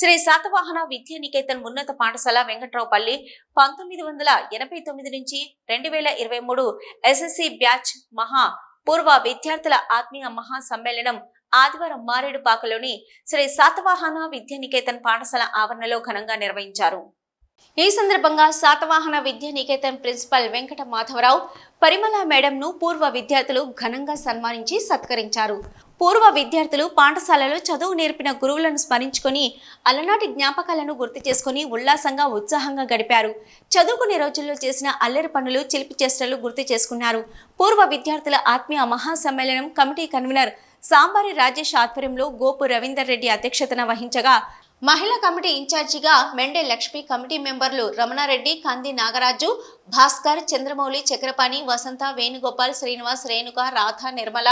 శ్రీ శాతవాహన విద్యా నికేతన్ ఉన్నత పాఠశాల వెంకట్రావుపల్లి పంతొమ్మిది వందల ఎనభై తొమ్మిది నుంచి రెండు వేల ఇరవై మూడు ఎస్ఎస్సి బ్యాచ్ మహా పూర్వ విద్యార్థుల ఆత్మీయ మహా సమ్మేళనం ఆదివారం మారేడుపాకలోని శ్రీ శాతవాహన విద్యా నికేతన్ పాఠశాల ఆవరణలో ఘనంగా నిర్వహించారు. ఈ సందర్భంగా శాతవాహన విద్యా నికేతన్ ప్రిన్సిపల్ వెంకట మాధవరావు పరిమళ మేడంను పూర్వ విద్యార్థులు ఘనంగా సన్మానించి సత్కరించారు. పూర్వ విద్యార్థులు పాఠశాలలో చదువు నేర్పిన గురువులను స్మరించుకొని అలనాటి జ్ఞాపకాలను గుర్తు చేసుకుని ఉల్లాసంగా ఉత్సాహంగా గడిపారు. చదువుకునే రోజుల్లో చేసిన అల్లరి పనులు చిలిపి చేష్టలు గుర్తు చేసుకున్నారు. పూర్వ విద్యార్థుల ఆత్మీయ మహాసమ్మేళనం కమిటీ కన్వీనర్ సాంబారి రాజేష్ ఆధ్వర్యంలో గోపు రవీందర్ రెడ్డి అధ్యక్షతన వహించగా మహిళా కమిటీ ఇన్ఛార్జిగా మెండే లక్ష్మి కమిటీ మెంబర్లు రమణారెడ్డి కంది నాగరాజు భాస్కర్ చంద్రమౌళి చక్రపాణి వసంత వేణుగోపాల్ శ్రీనివాస్ రేణుక రాధ నిర్మల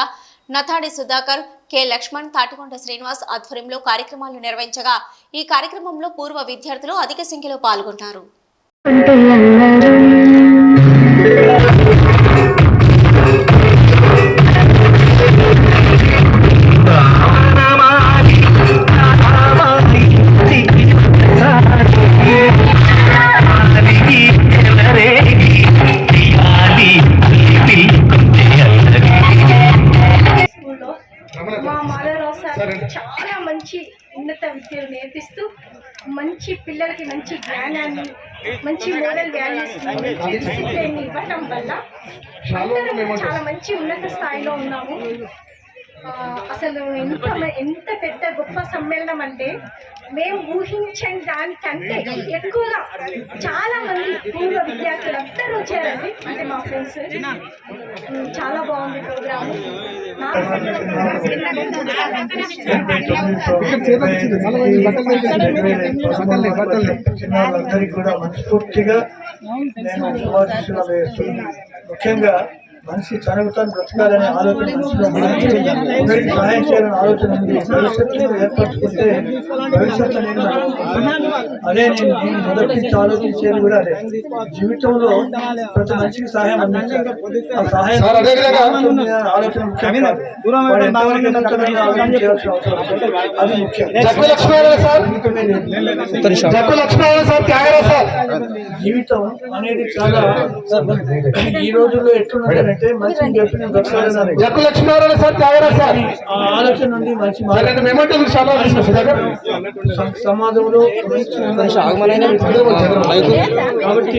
నథాడి సుధాకర్ కె లక్ష్మణ్ తాటికొండ శ్రీనివాస్ ఆధ్వర్యంలో కార్యక్రమాలు నిర్వహించగా ఈ కార్యక్రమంలో పూర్వ విద్యార్థులు అధిక సంఖ్యలో పాల్గొన్నారు చాలా మంచి ఉన్నత విద్యలు నేర్పిస్తూ మంచి పిల్లలకి మంచి జ్ఞానాన్ని మంచి మోడల్ వాల్యూస్ డిసిప్లిన్ ఇవ్వటం వల్ల అందరం చాలా మంచి ఉన్నత స్థాయిలో ఉన్నాము. అసలు ఎంత ఎంత పెద్ద గొప్ప సమ్మేళనం అంటే మేము ఊహించని దానికంటే ఎక్కువగా చాలా మంది పూర్వ విద్యార్థులు అందరూ వచ్చారండి. అంటే మా ఫ్రెండ్స్. చాలా బాగుంది ప్రోగ్రామ్. కూడా మనస్ఫూర్తిగా నేను ముఖ్యంగా మనిషి చదువుతాను బ్రతకాలనే ఆలోచన ఒకరికి సహాయం చేయాలనే ఆలోచన ఉంది భవిష్యత్తులో ఏర్పరచుకుంటే భవిష్యత్తు నేను. అదే నేను నేను మొదటి నుంచి ఆలోచించేది కూడా అదే జీవితంలో ప్రతి మనిషికి సహాయం అందించాలి ఆ సహాయం ఆలోచన ముఖ్యం కాదు. వాడు ఎంతవరకు ఎదుగుతాడని ఆలోచన చేయాల్సిన అవసరం. అది ముఖ్యం జీవితం అనేది చాలా ఈ రోజుల్లో ఎట్లున్నదంటే మంచి చెప్పిన బ్రతకాలని జగ్గు లక్ష్మీనారాయణ సార్ త్యాగరాజ్ సార్. ఆ ఆలోచన నుండి మంచి సమాజంలో మంచి కాబట్టి